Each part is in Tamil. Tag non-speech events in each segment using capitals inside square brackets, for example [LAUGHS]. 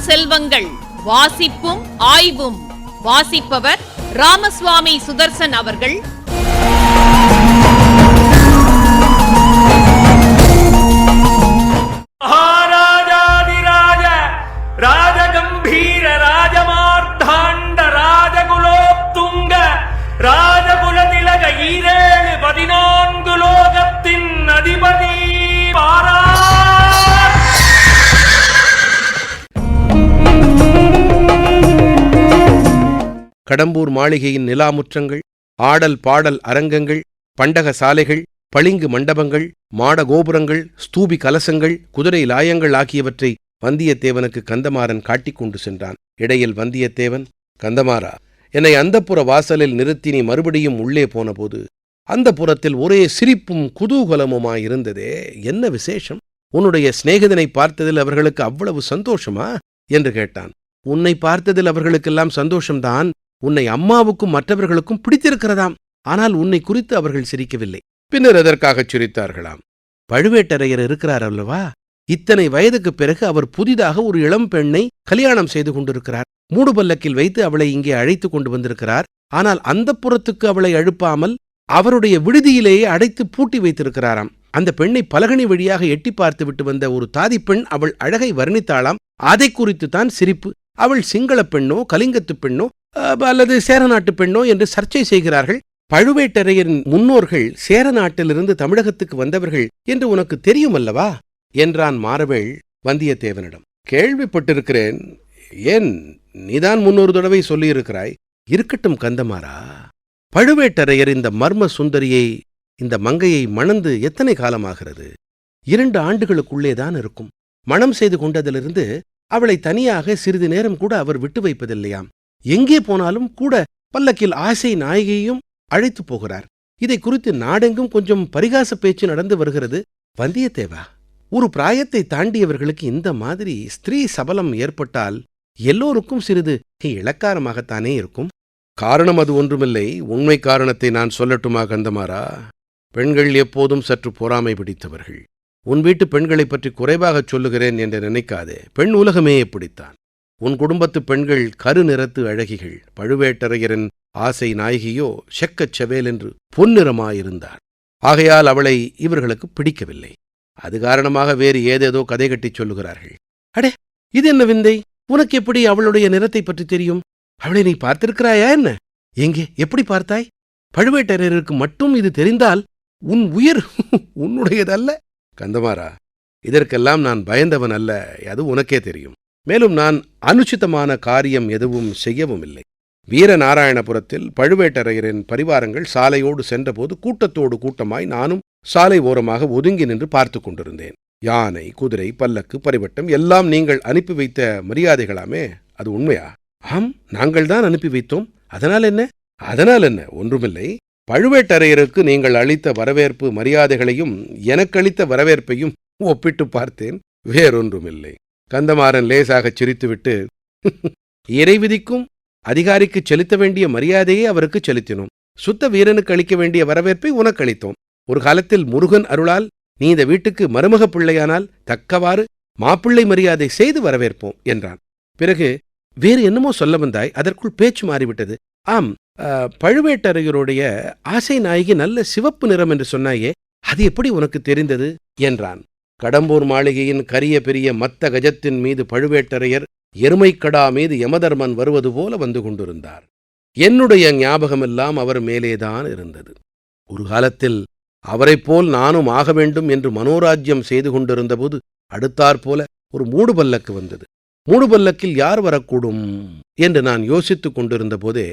செல்வங்கள் வாசிப்பும் ஆய்வும். வாசிப்பவர் ராமசுவாமி சுதர்சன் அவர்கள். கடம்பூர் மாளிகையின் நிலாமுற்றங்கள் ஆடல் பாடல் அரங்கங்கள் பண்டக சாலைகள் பளிங்கு மண்டபங்கள் மாட கோபுரங்கள் ஸ்தூபி கலசங்கள் குதிரை லாயங்கள் ஆகியவற்றை வந்தியத்தேவனுக்கு கந்தமாறன் காட்டிக் கொண்டு சென்றான். இடையில் வந்தியத்தேவன் கந்தமாறா என்னை அந்தப்புற வாசலில் நிறுத்தி நீ மறுபடியும் உள்ளே போனபோது அந்த புறத்தில் ஒரே சிரிப்பும் குதூகலமுமாயிருந்ததே என்ன விசேஷம்? உன்னுடைய சிநேகிதனை பார்த்ததில் அவர்களுக்கு அவ்வளவு சந்தோஷமா? என்று கேட்டான். உன்னை பார்த்ததில் அவர்களுக்கெல்லாம் சந்தோஷம்தான் உன்னை அம்மாவுக்கும் மற்றவர்களுக்கும் பிடித்திருக்கிறதாம். ஆனால் உன்னை குறித்து அவர்கள் சிரிக்கவில்லை. பின்னர் எதற்காகச் சிரித்தார்களாம்? பழுவேட்டரையர் இருக்கிறார் அல்லவா? இத்தனை வயதுக்குப் பிறகு அவர் புதிதாக ஒரு இளம் பெண்ணை கல்யாணம் செய்து கொண்டிருக்கிறார். மூடுபல்லக்கில் வைத்து அவளை இங்கே அழைத்து கொண்டு வந்திருக்கிறார். ஆனால் அந்த புறத்துக்கு அவளை அழுப்பாமல் அவருடைய விடுதியிலேயே அடைத்து பூட்டி வைத்திருக்கிறாராம். அந்த பெண்ணை பலகணி வழியாக எட்டி பார்த்து விட்டு வந்த ஒரு தாதி பெண் அவள் அழகை வர்ணித்தாளாம். அதை குறித்து தான் சிரிப்பு. அவள் சிங்களப் பெண்ணோ கலிங்கத்துப் பெண்ணோ அல்லது சேர நாட்டு பெண்ணோ என்று சர்ச்சை செய்கிறார்கள். பழுவேட்டரையரின் முன்னோர்கள் சேர நாட்டிலிருந்து தமிழகத்துக்கு வந்தவர்கள் என்று உனக்கு தெரியும் அல்லவா என்றான் மாரவேள் வந்தியத்தேவனிடம். கேள்விப்பட்டிருக்கிறேன். ஏன் நீதான் முன்னொரு தடவை சொல்லியிருக்கிறாய்? இருக்கட்டும் கந்தமாரா பழுவேட்டரையர் இந்த மர்ம சுந்தரியை இந்த மங்கையை மணந்து எத்தனை காலமாகிறது? இரண்டு ஆண்டுகளுக்குள்ளேதான் இருக்கும். மணம் செய்து கொண்டதிலிருந்து அவளை தனியாக சிறிது நேரம் கூட அவர் விட்டு வைப்பதில்லையாம். எங்கே போனாலும் கூட பல்லக்கில் ஆசை நாயகியையும் அழைத்து போகிறார். இதை குறித்து நாடெங்கும் கொஞ்சம் பரிகாச பேச்சு நடந்து வருகிறது. வந்தியத்தேவா ஒரு பிராயத்தை தாண்டியவர்களுக்கு இந்த மாதிரி ஸ்திரீ சபலம் ஏற்பட்டால் எல்லோருக்கும் சிறிது இளக்காரமாகத்தானே இருக்கும்? காரணம் அது ஒன்றுமில்லை. உண்மை காரணத்தை நான் சொல்லட்டுமா கந்தமாரா பெண்கள் எப்போதும் சற்று பொறாமை பிடித்தவர்கள். உன் வீட்டு பெண்களைப் பற்றி குறைவாகச் சொல்லுகிறேன் என்று நினைக்காதே. பெண் உலகமே எப்படித்தான் உன் குடும்பத்து பெண்கள் கரு நிறத்து அழகிகள் பழுவேட்டரையரின் ஆசை நாயகியோ செக்கச் செவேல் என்று பொன்னிறமாயிருந்தார். ஆகையால் அவளை இவர்களுக்கு பிடிக்கவில்லை. அது காரணமாக வேறு ஏதேதோ கதை கட்டிச் சொல்லுகிறார்கள். அடே இது என்ன விந்தை? உனக்கு எப்படி அவளுடைய நிறத்தை பற்றி தெரியும்? அவளை நீ பார்த்திருக்கிறாயா என்ன? எங்கே எப்படி பார்த்தாய்? பழுவேட்டரையருக்கு மட்டும் இது தெரிந்தால் உன் உயிர் [LAUGHS] உன்னுடையதல்ல? கந்தமாரா இதற்கெல்லாம் நான் பயந்தவன் அல்ல அது உனக்கே தெரியும். மேலும் நான் அனுச்சிதமான காரியம் எதுவும் செய்யவும் இல்லை வீரநாராயணபுரத்தில் பழுவேட்டரையரின் பரிவாரங்கள் சாலையோடு சென்றபோது கூட்டத்தோடு கூட்டமாய் நானும் சாலை ஓரமாக ஒதுங்கி நின்று பார்த்து கொண்டிருந்தேன். யானை குதிரை பல்லக்கு பரிவட்டம் எல்லாம் நீங்கள் அனுப்பி வைத்த மரியாதைகளாமே அது உண்மையா? ஆம் நாங்கள் தான் அனுப்பி வைத்தோம். அதனால் என்ன? அதனால் என்ன? ஒன்றுமில்லை. பழுவேட்டரையருக்கு நீங்கள் அளித்த வரவேற்பு மரியாதைகளையும் எனக்கு அளித்த வரவேற்பையும் ஒப்பிட்டு பார்த்தேன். வேறொன்றுமில்லை. கந்தமாறன் லேசாகச் சிரித்துவிட்டு இறைவிதிக்கும் அதிகாரிக்கு செலுத்த வேண்டிய மரியாதையை அவருக்கு செலுத்தினோம். சுத்த வீரனுக்கு அளிக்க வேண்டிய வரவேற்பை உனக்கு அளித்தோம். ஒரு காலத்தில் முருகன் அருளால் நீ இந்த வீட்டுக்கு மருமக பிள்ளையானால் தக்கவாறு மாப்பிள்ளை மரியாதை செய்து வரவேற்போம் என்றான். பிறகு வேறு என்னமோ சொல்ல வந்தாய் அதற்குள் பேச்சு மாறிவிட்டது. ஆம் பழுவேட்டரையருடைய ஆசை நாயகி நல்ல சிவப்பு நிறம் என்று சொன்னாயே அது எப்படி உனக்கு தெரிந்தது? என்றான். கடம்பூர் மாளிகையின் கரிய பெரிய மத்த கஜத்தின் மீது பழுவேட்டரையர் எருமைக்கடா மீது யமதர்மன் வருவது போல வந்து கொண்டிருந்தார். என்னுடைய ஞாபகமெல்லாம் அவர் மேலேதான் இருந்தது. ஒரு காலத்தில் அவரைப் போல் நானும் ஆக வேண்டும் என்று மனோராஜ்யம் செய்து கொண்டிருந்தபோது அடுத்தாற்போல ஒரு மூடுபல்லக்கு வந்தது. மூடுபல்லக்கில் யார் வரக்கூடும் என்று நான் யோசித்துக் கொண்டிருந்த போதே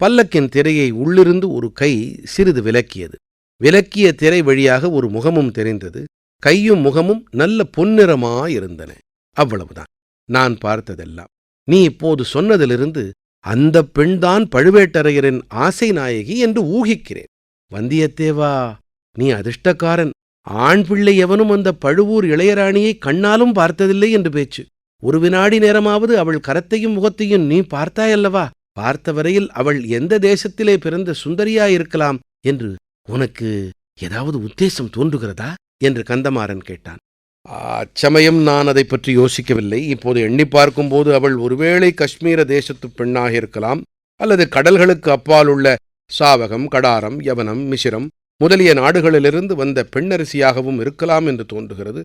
பல்லக்கின் திரையை உள்ளிருந்து ஒரு கை சிறிது விலக்கியது. விலக்கிய திரை வழியாக ஒரு முகமும் தெரிந்தது. கையும் முகமும் நல்ல பொன்னிறமாயிருந்தன. அவ்வளவுதான். நான் பார்த்ததெல்லாம். நீ இப்போது சொன்னதிலிருந்து அந்த பெண்தான் பழுவேட்டரையரின் ஆசை நாயகி என்று ஊகிக்கிறேன். வந்தியத்தேவா நீ அதிர்ஷ்டக்காரன். ஆண் பிள்ளை எவனும் அந்த பழுவூர் இளையராணியை கண்ணாலும் பார்த்ததில்லை என்று பேச்சு. ஒரு வினாடி நேரமாவது அவள் கரத்தையும் முகத்தையும் நீ பார்த்தாயல்லவா? பார்த்த வரையில் அவள் எந்த தேசத்திலே பிறந்த சுந்தரியாயிருக்கலாம் என்று உனக்கு ஏதாவது உத்தேசம் தோன்றுகிறதா? என்று கந்தமாறன் கேட்டான். அச்சமயம் நான் அதை பற்றி யோசிக்கவில்லை. இப்போது எண்ணி பார்க்கும்போது அவள் ஒருவேளை காஷ்மீர தேசத்து பெண்ணாக இருக்கலாம் அல்லது கடல்களுக்கு அப்பால் உள்ள சாவகம் கடாரம் யவனம் மிசிரம் முதலிய நாடுகளிலிருந்து வந்த பெண்ணரசியாகவும் இருக்கலாம் என்று தோன்றுகிறது.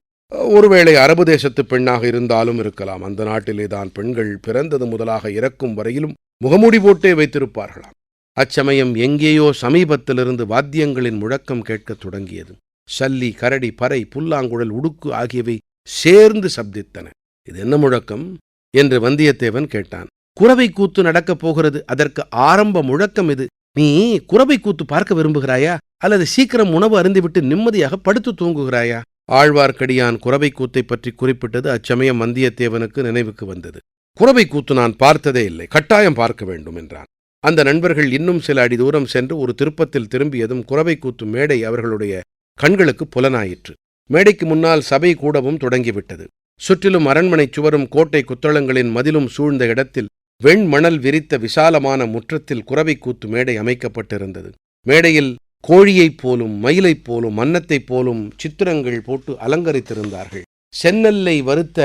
ஒருவேளை அரபு தேசத்து பெண்ணாக இருந்தாலும் இருக்கலாம். அந்த நாட்டிலே தான் பெண்கள் பிறந்தது முதலாக இறக்கும் வரையிலும் முகமூடி போட்டே வைத்திருப்பார்களாம். அச்சமயம் எங்கேயோ சமீபத்திலிருந்து வாத்தியங்களின் முழக்கம் கேட்கத் தொடங்கியது. சல்லி கரடி பறை புல்லாங்குழல் உடுக்கு ஆகியவை சேர்ந்து சப்தித்தன. இது என்ன முழக்கம்? என்று வந்தியத்தேவன் கேட்டான். குறவை கூத்து நடக்கப் போகிறது அதற்கு ஆரம்ப முழக்கம் இது. நீ குறவை கூத்து பார்க்க விரும்புகிறாயா? அல்லது சீக்கிரம் உணவு அருந்திவிட்டு நிம்மதியாக படுத்து தூங்குகிறாயா? ஆழ்வார்க்கடியான் குறவை கூத்தை பற்றி குறிப்பிட்டது அச்சமயம் வந்தியத்தேவனுக்கு நினைவுக்கு வந்தது. குறவை கூத்து நான் பார்த்ததே இல்லை கட்டாயம் பார்க்க வேண்டும் என்றான். அந்த நண்பர்கள் இன்னும் சில அடி தூரம் சென்று ஒரு திருப்பத்தில் திரும்பியதும் குறவை கூத்து மேடை அவர்களுடைய கண்களுக்கு புலனாயிற்று. மேடைக்கு முன்னால் சபை கூடவும் தொடங்கிவிட்டது. சுற்றிலும் அரண்மனைச் சுவரும் கோட்டை குத்தளங்களின் மதிலும் சூழ்ந்த இடத்தில் வெண்மணல் விரித்த விசாலமான முற்றத்தில் குறவைக்கூத்து மேடை அமைக்கப்பட்டிருந்தது. மேடையில் கோழியைப் போலும் மயிலைப் போலும் மன்னத்தைப் போலும் சித்திரங்கள் போட்டு அலங்கரித்திருந்தார்கள். செந்நெல்லை வறுத்த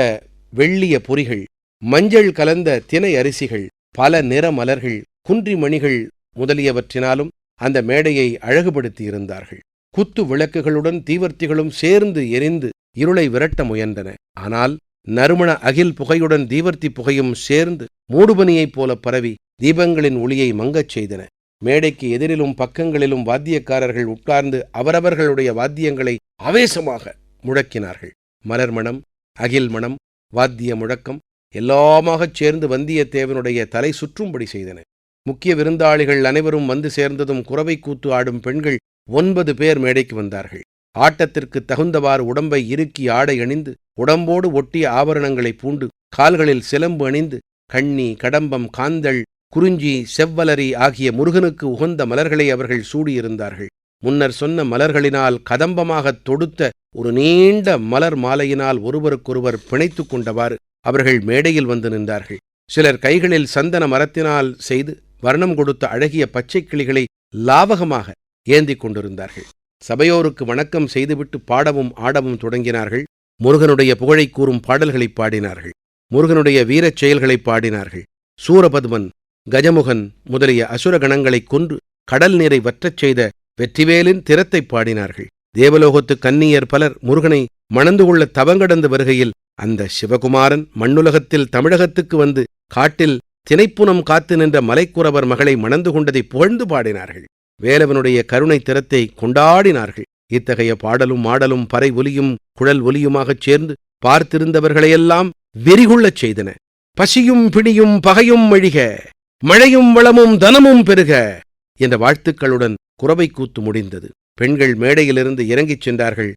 வெள்ளிய பொறிகள் மஞ்சள் கலந்த தினை அரிசிகள் பல நிற மலர்கள் குன்றிமணிகள் முதலியவற்றினாலும் அந்த மேடையை அழகுபடுத்தியிருந்தார்கள். குத்து விளக்குகளுடன் தீவர்த்திகளும் சேர்ந்து எரிந்து இருளை விரட்ட முயன்றன. ஆனால் நறுமண அகில் புகையுடன் தீவர்த்தி புகையும் சேர்ந்து மூடுபனியைப் போல பரவி தீபங்களின் ஒளியை மங்கச் செய்தன. மேடைக்கு எதிரிலும் பக்கங்களிலும் வாத்தியக்காரர்கள் உட்கார்ந்து அவரவர்களுடைய வாத்தியங்களை ஆவேசமாக முழக்கினார்கள். மலர்மணம் அகில் மணம் வாத்திய முழக்கம் எல்லாமாகச் சேர்ந்து வந்தியத்தேவனுடைய தலை சுற்றும்படி செய்தன. முக்கிய விருந்தாளிகள் அனைவரும் வந்து சேர்ந்ததும் குறவை கூத்து ஆடும் பெண்கள் ஒன்பது பேர் மேடைக்கு வந்தார்கள். ஆட்டத்திற்கு தகுந்தவாறு உடம்பை இறுக்கி ஆடை அணிந்து உடம்போடு ஒட்டிய ஆபரணங்களை பூண்டு கால்களில் சிலம்பு அணிந்து கண்ணி கடம்பம் காந்தள் குறிஞ்சி செவ்வலரி ஆகிய முருகனுக்கு உகந்த மலர்களை அவர்கள் சூடியிருந்தார்கள். முன்னர் சொன்ன மலர்களினால் கதம்பமாகத் தொடுத்த ஒரு நீண்ட மலர் மாலையினால் ஒருவருக்கொருவர் பிணைத்துக் கொண்டவாறு அவர்கள் மேடையில் வந்து நின்றார்கள். சிலர் கைகளில் சந்தன மரத்தினால் செய்து வர்ணம் கொடுத்த அழகிய பச்சைக் கிளிகளை லாவகமாக ஏந்திக் கொண்டிருந்தார்கள். சபையோருக்கு வணக்கம் செய்துவிட்டு பாடவும் ஆடவும் தொடங்கினார்கள். முருகனுடைய புகழைக் கூறும் பாடல்களைப் பாடினார்கள். முருகனுடைய வீரச் செயல்களைப் பாடினார்கள். சூரபத்மன் கஜமுகன் முதலிய அசுர கணங்களைக் கொன்று கடல் நீரை வற்றச் செய்த வெற்றிவேலின் திறத்தைப் பாடினார்கள். தேவலோகத்து கன்னியர் பலர் முருகனை மணந்து கொள்ள தவங்கடந்து வருகையில் அந்த சிவகுமாரன் மண்ணுலகத்தில் தமிழகத்துக்கு வந்து காட்டில் தினைப்புனம் காத்து நின்ற மலைக்குறவர் மகளை மணந்து கொண்டதை புகழ்ந்து பாடினார்கள். வேலவனுடைய கருணை திறத்தை கொண்டாடினார்கள். இத்தகைய பாடலும் ஆடலும் பறை ஒலியும் குழல் ஒலியுமாகச் சேர்ந்து பார்த்திருந்தவர்களையெல்லாம் வெறிகொள்ளச் செய்தன. பசியும் பிணியும் பகையும் மழிக மழையும் வளமும் தனமும் பெருக என்ற வாழ்த்துக்களுடன் குறவை கூத்து முடிந்தது. பெண்கள் மேடையிலிருந்து இறங்கிச் சென்றார்கள்.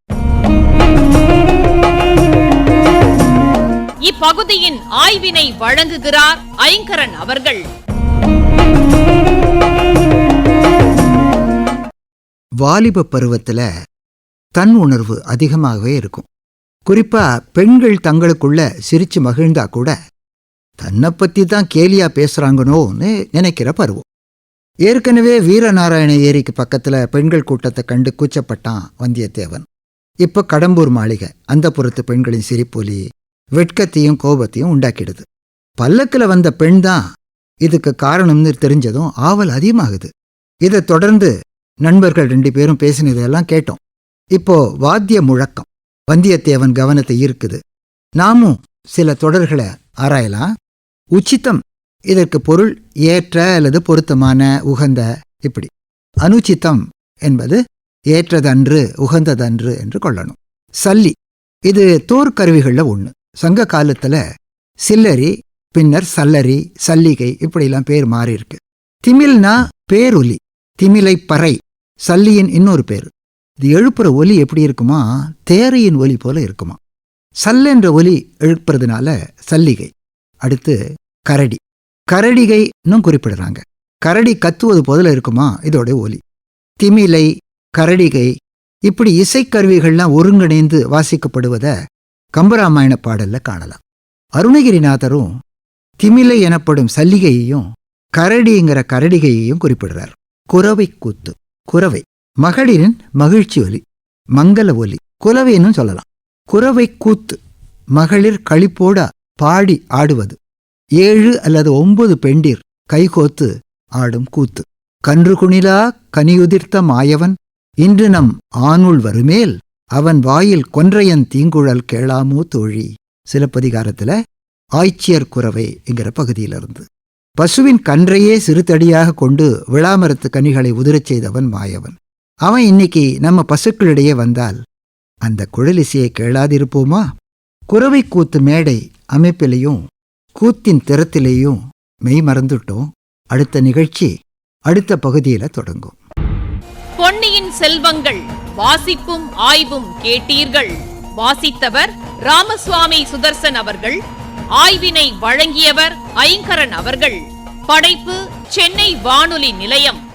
இப்பகுதியின் ஆய்வினை வழங்குகிறார் ஐங்கரன் அவர்கள். வாலிப பருவத்துல தன் உணர்வு அதிகமாகவே இருக்கும். குறிப்பா பெண்கள் தங்களுக்குள்ள சிரிச்சு மகிழ்ந்தா கூட தன்னை பத்தி தான் கேலியா பேசுறாங்கனோன்னு நினைக்கிற பருவம். ஏற்கனவே வீரநாராயண ஏரிக்கு பக்கத்துல பெண்கள் கூட்டத்தை கண்டு கூச்சப்பட்டான் வந்தியத்தேவன். இப்ப கடம்பூர் மாளிகை அந்த புறத்து பெண்களின் சிரிப்பொலி வெட்கத்தையும் கோபத்தையும் உண்டாக்கிடுது. பல்லக்கில் வந்த பெண் தான் இதுக்கு காரணம்னு தெரிஞ்சதும் ஆவல் அதிகமாகுது. இதை தொடர்ந்து நண்பர்கள் ரெண்டு பேரும் பேசினதெல்லாம் கேட்டோம். இப்போ வாத்திய முழக்கம். வந்தியத்தேவன் கவனத்தை ஈர்க்குது. நாமும் சில தொடர்களை ஆராயலாம். உச்சித்தம் இதற்கு பொருள் ஏற்ற அல்லது பொருத்தமான உகந்த இப்படி. அனுச்சித்தம் என்பது ஏற்றதன்று உகந்ததன்று என்று கொள்ளணும். சல்லி இது தோற்கருவிகளில் ஒன்று சங்க காலத்துல சில்லரி பின்னர் சல்லரி சல்லிகை இப்படிலாம் பேர் மாறியிருக்கு. திமில்னா பேரொலி திமிலை பறை சல்லியின் இன்னொரு பேர். இது எழுப்புற ஒலி எப்படி இருக்குமா? தேரையின் ஒலி போல இருக்குமா? சல்லென்ற ஒலி எழுப்புறதுனால சல்லிகை. அடுத்து கரடி. கரடிகைன்னும் குறிப்பிடுறாங்க. கரடி கத்துவது போதில் இருக்குமா? இதோட ஒலி. திமிலை கரடிகை இப்படி இசைக்கருவிகள்லாம் ஒருங்கிணைந்து வாசிக்கப்படுவதை கம்பராமாயண பாடல்ல காணலாம். அருணகிரிநாதரும் திமிலை எனப்படும் சல்லிகையையும் கரடிங்கிற கரடிகையையும் குறிப்பிடுறார். குறவை கூத்து குறவை. மகளிரின் மகிழ்ச்சி ஒலி. மங்கள ஒலி. குலவைன்னு சொல்லலாம். குறவை கூத்து. மகளிர் களிப்போட பாடி ஆடுவது. ஏழு அல்லது ஒன்பது பெண்டிர் கைகோத்து ஆடும் கூத்து. கன்று குணிலா கனியுதிர்த்த மாயவன். இன்று நம் ஆணுள் வருமேல் அவன் வாயில் கொன்றையன் தீங்குழல் கேளாமோ தோழி. சிலப்பதிகாரத்துல ஆய்ச்சியர் குறவை என்கிற பகுதியிலிருந்து. பசுவின் கன்றையே சிறுதடியாக கொண்டு விளாமரத்து கனிகளை உதிரச் செய்தவன் மாயவன். அவன் இன்னைக்கு நம்ம பசுக்களிடையே வந்தால் அந்த குழலிசையை கேளாதிருப்போமா? குறவை கூத்து மேடை அமைப்பிலையும் கூத்தின் திறத்திலேயும் மெய் மறந்துட்டோம். அடுத்த நிகழ்ச்சி அடுத்த பகுதியில தொடங்கும். பொன்னியின் செல்வங்கள் வாசிப்பும் ஆய்வும் கேட்டீர்கள். வாசித்தவர் ராமசுவாமி சுதர்சன் அவர்கள். ஆய்வினை வழங்கியவர் ஐங்கரன் அவர்கள். படைப்பு சென்னை வானொலி நிலையம்.